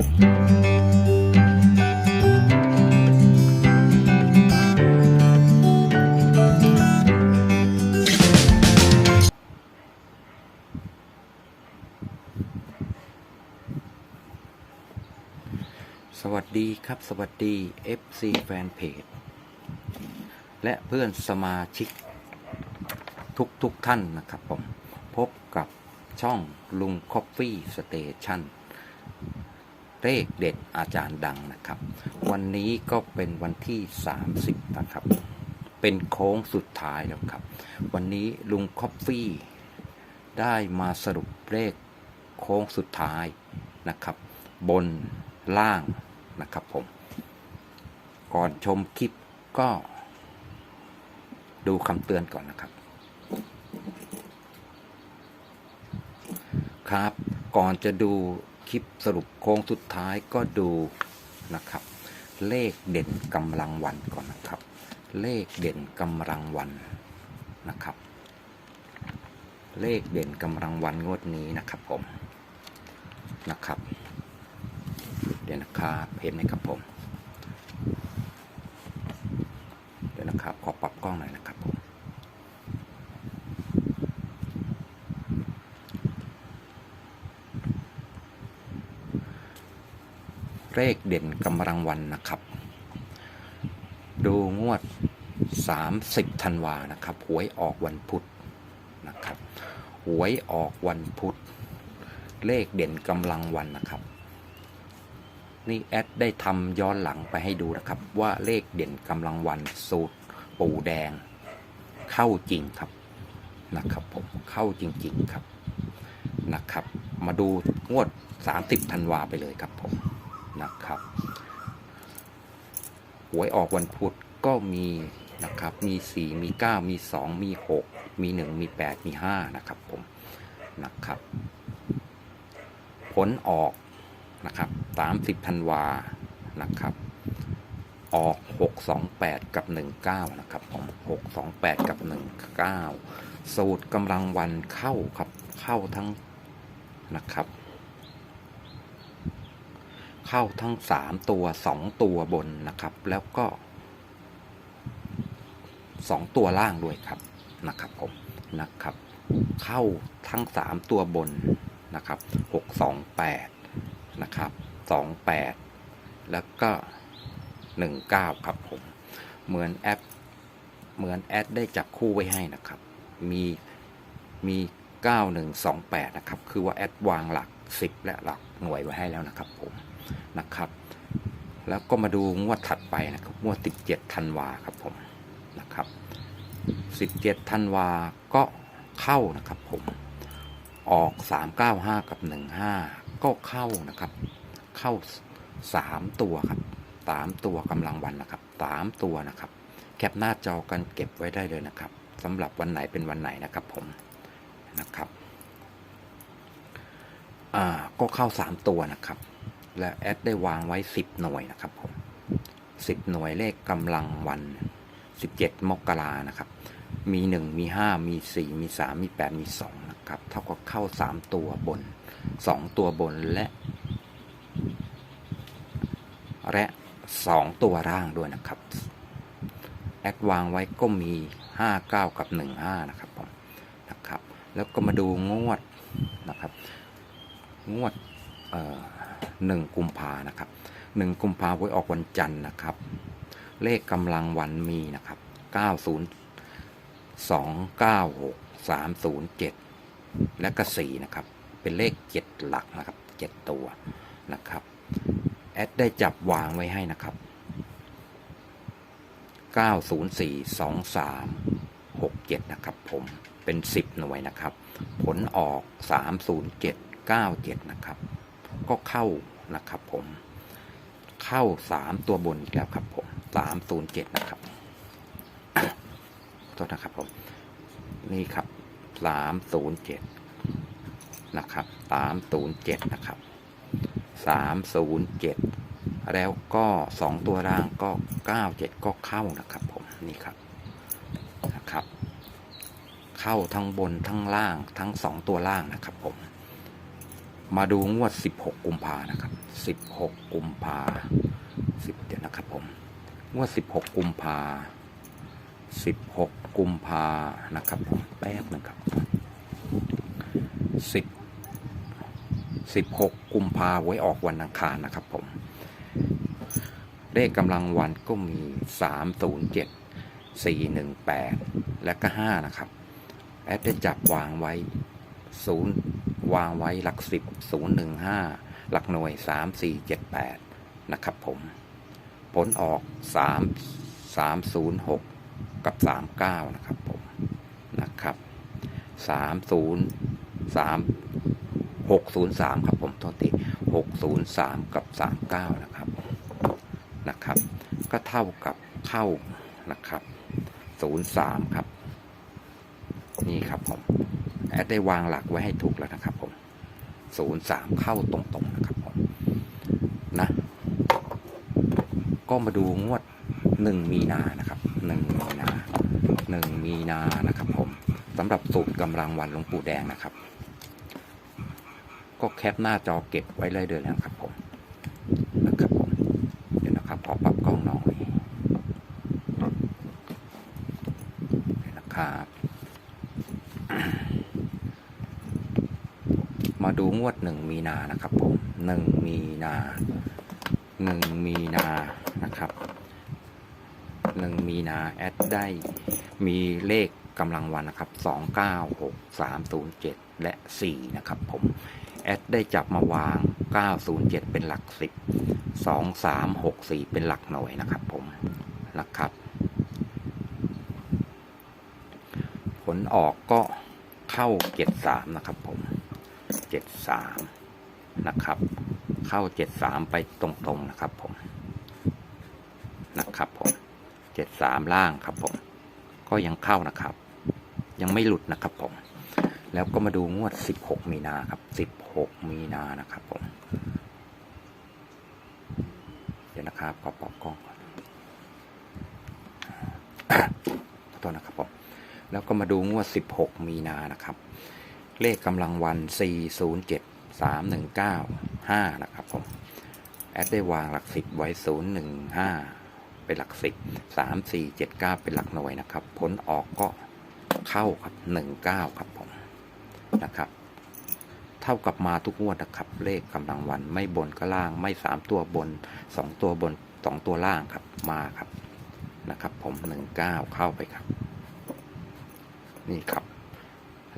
สวัสดีครับสวัสดี FC แฟนเพจและเพื่อนสมาชิก ทุกทุกๆท่านนะครับผม พบกับช่องลุงคอฟฟี่สเตชัน เลขเด็ดอาจารย์ดังนะครับ วันนี้ก็เป็นวันที่ 30 นะครับ เป็นโค้งสุดท้ายแล้วครับ วันนี้ลุงคอฟฟี่ได้มาสรุปเลขโค้งสุดท้ายนะครับ บนล่างนะครับผม ก่อนชมคลิปก็ ดูคำเตือนก่อนนะครับครับ ก่อนจะดู คลิปสรุปโค้งสุดท้ายก็ดูนะครับ เลขเด่นกำลังวันก่อนนะครับ เลขเด่นกำลังวันนะครับ เลขเด่นกำลังวันงวดนี้นะครับผมนะครับเดี๋ยวนะครับเห็นไหมครับผม เดี๋ยวนะครับ ขอปรับกล้องหน่อยนะครับผม เลขเด่นกำลังวันนะครับ ดูงวด 30ธันวานะครับ หวยออกวันพุธนะครับ หวยออกวันพุธ เลขเด่นกำลังวันนะครับ นี่แอดได้ทำย้อนหลังไปให้ดูนะครับ ว่าเลขเด่นกำลังวันสูตรปูแดง เข้าจริงครับนะครับผมเข้าจริง ๆ ครับนะครับ มาดูงวด 30ธันวาไปเลยครับผม นะครับหวยออกวันพุธก็มีนะครับมี 4 มี 9 มี 2 มี 6 มี 1 มี 8 มี 5 นะครับผมนะครับ ผลออกนะครับ 30ธันวานะครับ ออก 628 กับ 19 นะครับผม628 กับ 19 สูตรกำลังวันเข้าครับเข้าทั้งนะครับ เข้าทั้ง 3 ตัว 2 ตัวบนนะครับ แล้วก็ 2 ตัวล่างด้วยครับนะครับผมนะครับ เข้าทั้ง 3 ตัวบนนะครับ 628 นะครับ 28 แล้วก็ 19 ครับผม เหมือนแอป เหมือนแอดได้จับคู่ไว้ให้นะครับ มีมี 9128 นะครับ คือว่าแอดวางหลัก 10 และหลักหน่วยไว้ให้แล้วนะครับผม นะครับ แล้วก็มาดูงวดถัดไปนะครับงวด17ธันวาครับผมนะครับ17ธันวาก็เข้านะครับผมออก 395 กับ 15 ก็เข้านะครับ เข้า 3 ตัวครับ 3 ตัวกำลังวันนะครับ 3 ตัวนะครับ แคปหน้าจอกันเก็บไว้ได้เลยนะครับสำหรับวันไหนเป็นวันไหนนะครับผมนะครับ อ่า ก็เข้า 3 ตัวนะครับ และแอดได้วางไว้ 10 หน่วยนะครับผม10 หน่วยเลขกำลังวัน 17 มกรานะครับ มี 1 มี 5 มี 4 มี 3 มี 8 มี 2 นะครับ เท่ากับเข้า 3 ตัวบน 2 ตัวบนและ และ 2 ตัวร่างด้วยนะครับ แอดวางไว้ก็มี 59 กับ 15 นะครับผมนะครับ แล้วก็มาดูงวดนะครับ งวดเอ่อ หนึ่งกุมภานะครับหนึ่งกุมภาไว้ออกวันจันทร์นะครับ เลขกำลังวันมีนะครับ 90 296 307 และก็4นะครับ เป็นเลข 7 หลักนะครับ 7 ตัวนะครับ แอดได้จับวางไว้ให้นะครับ 9042367 นะครับผมเป็น 10 หน่วยนะครับ ผลออก 30797 นะครับ ก็เข้า นะครับผม เข้า3ตัวบนอีกแล้วครับผม307นะครับโทษนะครับผม นี่ครับ307นะครับ307นะครับ307แล้วก็2ตัวล่างก็97ก็เข้านะครับผม นี่ครับนะครับ เข้าทั้งบนทั้งล่างทั้ง2ตัวล่างนะครับผมมาดูงวด 16 กุมภานะครับ 16 กุมภา10เดี๋ยวนะครับผมงวด16 กุมภา16 กุมภานะครับผมแป๊บหนึงครับ10 16 กุมภาไว้ออกวันอังคารนะครับผมเลขกำลังวันก็มี 307 418 และก็ 5 นะครับ แอดได้จับวางไว้ 0 วางไว้หลัก 10 015 หลักหน่วย 3478 นะครับผม ผลออก 3 306 กับ 39 นะครับผมนะครับ 30 3 603 ครับผมโทษที603 กับ 39 นะครับนะครับ ก็เท่ากับเข้านะครับ03 ครับ นี่ครับผมแอดได้วางหลักไว้ให้ถูกแล้วนะครับผม 03 เข้าตรงๆนะครับผม นะ ก็มาดูงวด 1 มีนานะครับ 1 มีนา1มีนานะครับ ผมสำหรับสูตรกำลังวันหลวงปู่แดงนะครับ ก็แคปหน้าจอเก็บไว้เลยเดินนะครับผมนะครับผมเดี๋ยวนะครับขอปรับกล้องหน่อยนะครับ มาดูงวดหนึ่งมีนานะครับผมหนึ่งมีนา หนึ่งมีนานะครับหนึ่งมีนาแอดได้มีเลขกำลังวันนะครับสองเก้าหกสามศูนย์เจ็ดและสี่นะครับผมแอดได้จับมาวางเก้าศูนย์เจ็ดเป็นหลักสิบสองสามหกสี่เป็นหลักหน่วยนะครับผมนะครับ ผลออกก็เข้าเจ็ดสามนะครับผมเจ็ดสามนะครับ เข้าเจ็ดสามไปตรงๆนะครับผมนะครับผมเจ็ดสามล่างครับผม ก็ยังเข้านะครับ ยังไม่หลุดนะครับผม แล้วก็มาดูงวดสิบหกมีนาครับสิบหกมีนานะครับผม เดี๋ยวนะครับขอปรับกล้องก่อนขอโทษนะครับผมแล้วก็มาดูงวด 16 มีนานะครับ เลขกำลังวัน 407 319 5 นะครับผม แอดได้วางหลักสิบไว้ 015 เป็นหลักสิบ3 4 7 9 เป็นหลักหน่วยนะครับ ผลออกก็เข้าครับ 19 ครับผม นะครับ เท่ากับมาทุกงวดนะครับ เลขกำลังวันไม่บนก็ล่างไม่ 3 ตัวบน 2 ตัวบน 2 ตัวล่างครับ มาครับ นะครับผม 19 เข้าไปครับ นี่ครับ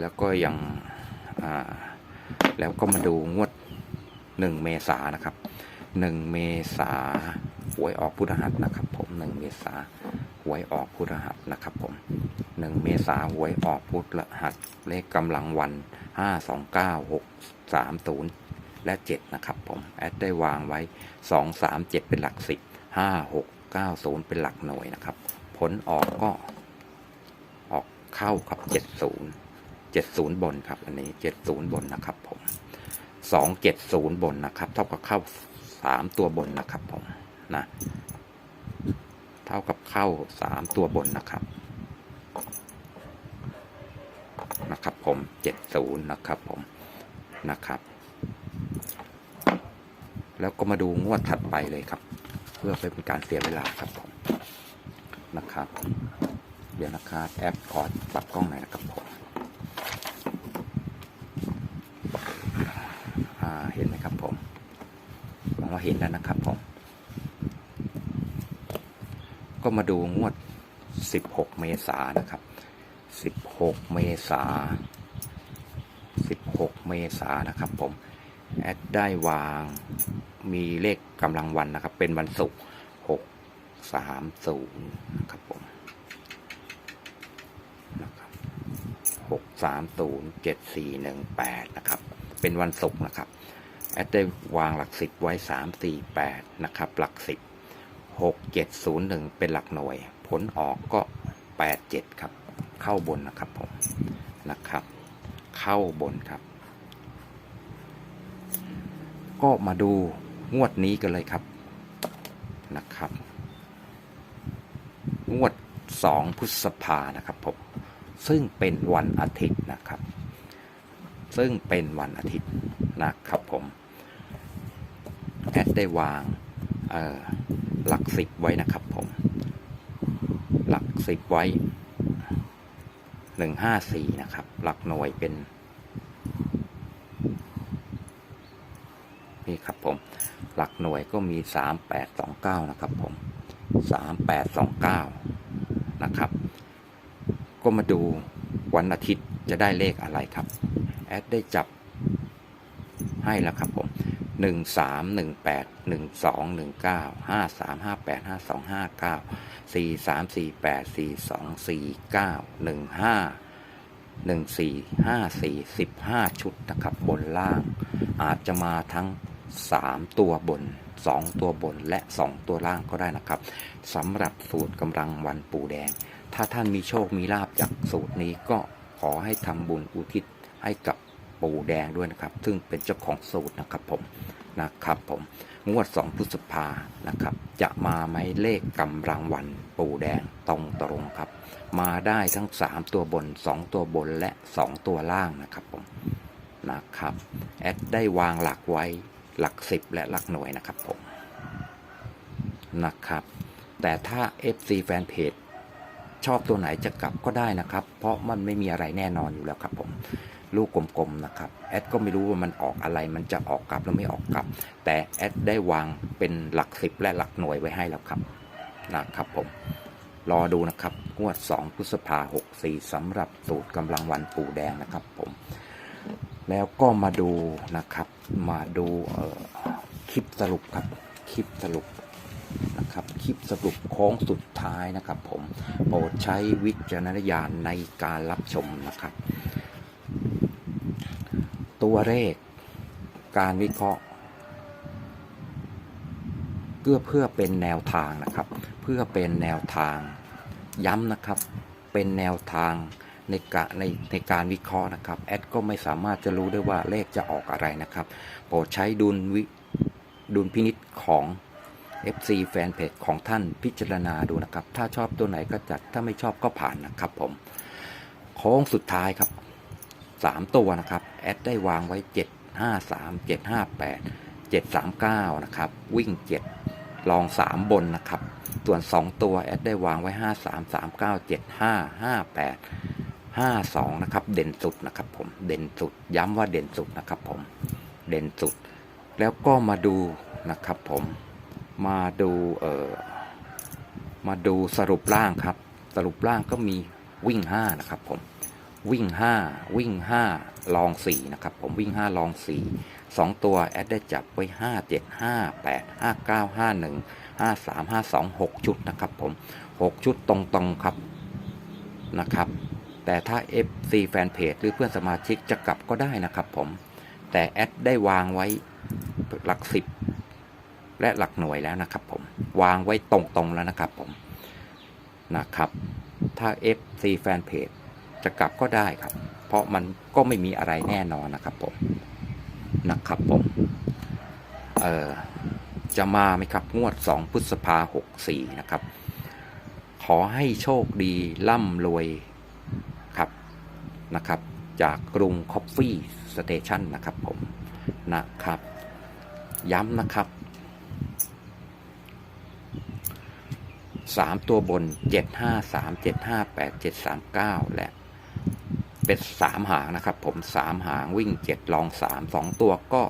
แล้วก็ยังอ่า แล้วก็มาดูงวดหนึ่งเมษานะครับหนึ่งเมษาหวยออกพุทธหัสนะครับ ผมหนึ่งเมษาหวยออกพุทธหัสนะครับ ผมหนึ่งเมษาหวยออกพุทธหัสเลขกำลังวันห้าสองเก้าหกสามศูนย์และเจ็ดนะครับ ผม แอดได้วางไว้สองสามเจ็ดเป็นหลักสิบห้าหกเก้าศูนย์เป็นหลักหน่วยนะครับ ผลออกก็ออกเข้าครับเจ็ดศูนย์เจ็ดศูนย์บนครับ อันนี้เจ็ดศูนย์บนนะครับผมสองเจ็ดศูนย์บนนะครับ เท่ากับเข้าสามตัวบนนะครับผมนะเท่ากับเข้าสามตัวบนนะครับนะครับผมเจ็ดศูนย์นะครับผมนะครับ แล้วก็มาดูงวดถัดไปเลยครับ เพื่อไม่เป็นการเสียเวลาครับผมนะครับ เดี๋ยวนะครับ แอปขอปรับกล้องหน่อยนะครับผมอ่าเห็นไหมครับผมหวังว่า เห็นแล้วนะครับผมก็มาดูงวด 16 เมษานะครับ 16 เมษา 16 เมษานะครับผม แอดได้วางมีเลขกำลังวันนะครับ เป็นวันศุกร์ 6 3 0 นะครับผมนะครับหกสามศูนะครับ เป็นวันศุกร์นะครับ ดได้วางหลักสิบไว้สามสี่แปดนะครับ หลักสิบหกเจ็ดศูนย์หนึ่งเป็นหลักหน่วย ผลออกก็แปดเจ็ดครับ เข้าบนนะครับผม นะครับ เข้าบนครับ ก็มาดูงวดนี้กันเลยครับ นะครับ งวด 2 พฤษภานะครับผม ซึ่งเป็นวันอาทิตย์นะครับ ซึ่งเป็นวันอาทิตย์นะครับผม แอดได้วางหลักสิบไว้นะครับผม หลักสิบไว้หนึ่งห้าสี่นะครับ หลักหน่วยเป็น นี่ครับผม หลักหน่วยก็มีสามแปดสองเก้านะครับผมสามแปดสองเก้านะครับ ก็มาดูวันอาทิตย์จะได้เลขอะไรครับ แอดได้จับให้แล้วครับผม หนึ่งสามหนึ่งแปดหนึ่งสองหนึ่งเก้าห้าสามห้าแปดห้าสองห้าเก้าสี่สามสี่แปดสี่สองสี่เก้าหนึ่งห้าหนึ่งสี่ห้าสี่สิบห้าชุดนะครับบนล่าง อาจจะมาทั้งสามตัวบนสองตัวบนและสองตัวล่างก็ได้นะครับสำหรับสูตรกำลังวันปูแดง ถ้าท่านมีโชคมีลาบจากสูตรนี้ก็ขอให้ทำบุญอุทิศให้กับ ปูแดงด้วยนะครับ ซึ่งเป็นเจ้าของสูตรนะครับผมนะครับผมงวด 2พฤษภานะครับ จะมาไหมเลขกำลังวันปูแดงตรงตรงครับ มาได้ทั้ง 3 ตัวบน 2 ตัวบนและ 2 ตัวล่างนะครับผมนะครับแอดได้วางหลักไว้หลัก 10 และหลักหน่วยนะครับผมนะครับแต่ถ้า FC แฟนเพจชอบตัวไหนจะกลับก็ได้นะครับ เพราะมันไม่มีอะไรแน่นอนอยู่แล้วครับผม ลูกกลมๆนะครับแอดก็ไม่รู้ว่ามันออกอะไรมันจะออกกลับหรือไม่ออกกลับ แต่แอดได้วางเป็นหลักสิบและหลักหน่วยไว้ให้แล้วครับนะครับผมรอดูนะครับงวด 2 พฤษภาหกสี่สำหรับสูตรกำลังวันปูแดงนะครับผมแล้วก็มาดูนะครับมาดูคลิปสรุปครับคลิปสรุปนะครับคลิปสรุปโค้งสุดท้ายนะครับ ผมโปรดใช้วิจารณญาณในการรับชมนะครับ ตัวเลข การวิเคราะห์เพื่อเพื่อเป็นแนวทางนะครับ เพื่อเป็นแนวทาง ย้ำนะครับ เป็นแนวทางในกาในในการวิเคราะห์นะครับ แอดก็ไม่สามารถจะรู้ได้ว่าเลขจะออกอะไรนะครับ โปรดใช้ดุลวิดุลพินิษของ FC แฟนเพจของท่านพิจารณาดูนะครับ ถ้าชอบตัวไหนก็จัด ถ้าไม่ชอบก็ผ่านนะครับผม โค้งสุดท้ายครับ 3 ตัวนะครับ แอดได้วางไว้ 7 5 3 7 5 8 7 3 9 นะครับ วิ่ง 7 ลอง 3 บนนะครับ ส่วน 2 ตัว แอดได้วางไว้ 5 3 3 9 7 5 5 8 5 2 นะครับ เด่นสุดนะครับผม เด่นสุด ย้ำว่าเด่นสุดนะครับผม เด่นสุด แล้วก็มาดูนะครับผม มาดูเอ่อ มาดูสรุปล่างครับ สรุปล่างก็มีวิ่ง 5 นะครับผม วิ่ง 5 วิ่ง 5 ลอง 4 นะครับ ผมวิ่ง 5 ลอง 4 2 ตัว แอดได้จับไว้ 5 7 5 8 5 9 5 1 5 3 5 2 6 ชุดนะครับผม 6 ชุดตรงๆครับนะครับ แต่ถ้า FC แฟนเพจหรือเพื่อนสมาชิกจะกลับก็ได้นะครับผม แต่แอดได้วางไว้หลัก 10 และหลักหน่วยแล้วนะครับผม วางไว้ตรงๆแล้วนะครับผมนะครับ ถ้า FC แฟนเพจ จะกลับก็ได้ครับ เพราะมันก็ไม่มีอะไรแน่นอนนะครับผมนะครับผมเออจะมาไหมครับ งวด 2 พฤษภาหกสี่นะครับ ขอให้โชคดีร่ำรวยครับนะครับ จากกรุงคอฟฟี่สเตชันนะครับผมนะครับ ย้ำนะครับสามตัวบนเจ็ดห้าสามเจ็ดห้าแปดเจ็ดสามเก้าและ เป็นสามหางนะครับ ผมสามหางวิ่งเจ็ดลองสามสองตัวก็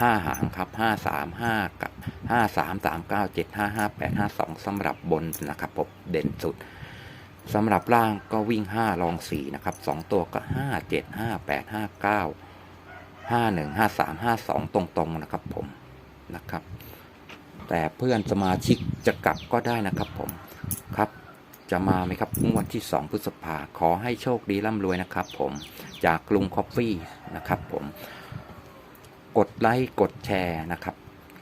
ห้าหางครับห้าสามห้ากับห้าสามสามเก้าเจ็ดห้าห้าแปดห้าสองสำหรับบนนะครับผมเด่นสุดสำหรับล่างก็วิ่งห้าลองสี่นะครับสองตัวก็ห้าเจ็ดห้าแปดห้าเก้าห้าหนึ่งห้าสามห้าสองตรงๆนะครับผมนะครับ แต่เพื่อนสมาชิกจะกลับก็ได้นะครับผมครับ จะมาไหมครับงวดที่ 2 พฤษภาขอให้โชคดีร่ำรวยนะครับผมจากกรุงคอฟฟี่นะครับผมกดไลค์กดแชร์นะครับ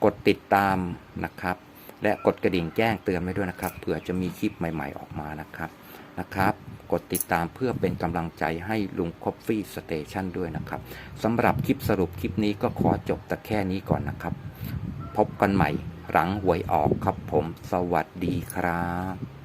กดติดตามนะครับ และกดกระดิ่งแจ้งเตือนไว้ด้วยนะครับเผื่อจะมีคลิปใหม่ ๆ ออกมานะครับนะครับ กดติดตามเพื่อเป็นกำลังใจให้ลุงคอฟฟี่สเตชันด้วยนะครับสำหรับคลิปสรุปคลิปนี้ก็ขอจบแต่แค่นี้ก่อนนะครับ พบกันใหม่หลังหวยออกครับผม สวัสดีครับ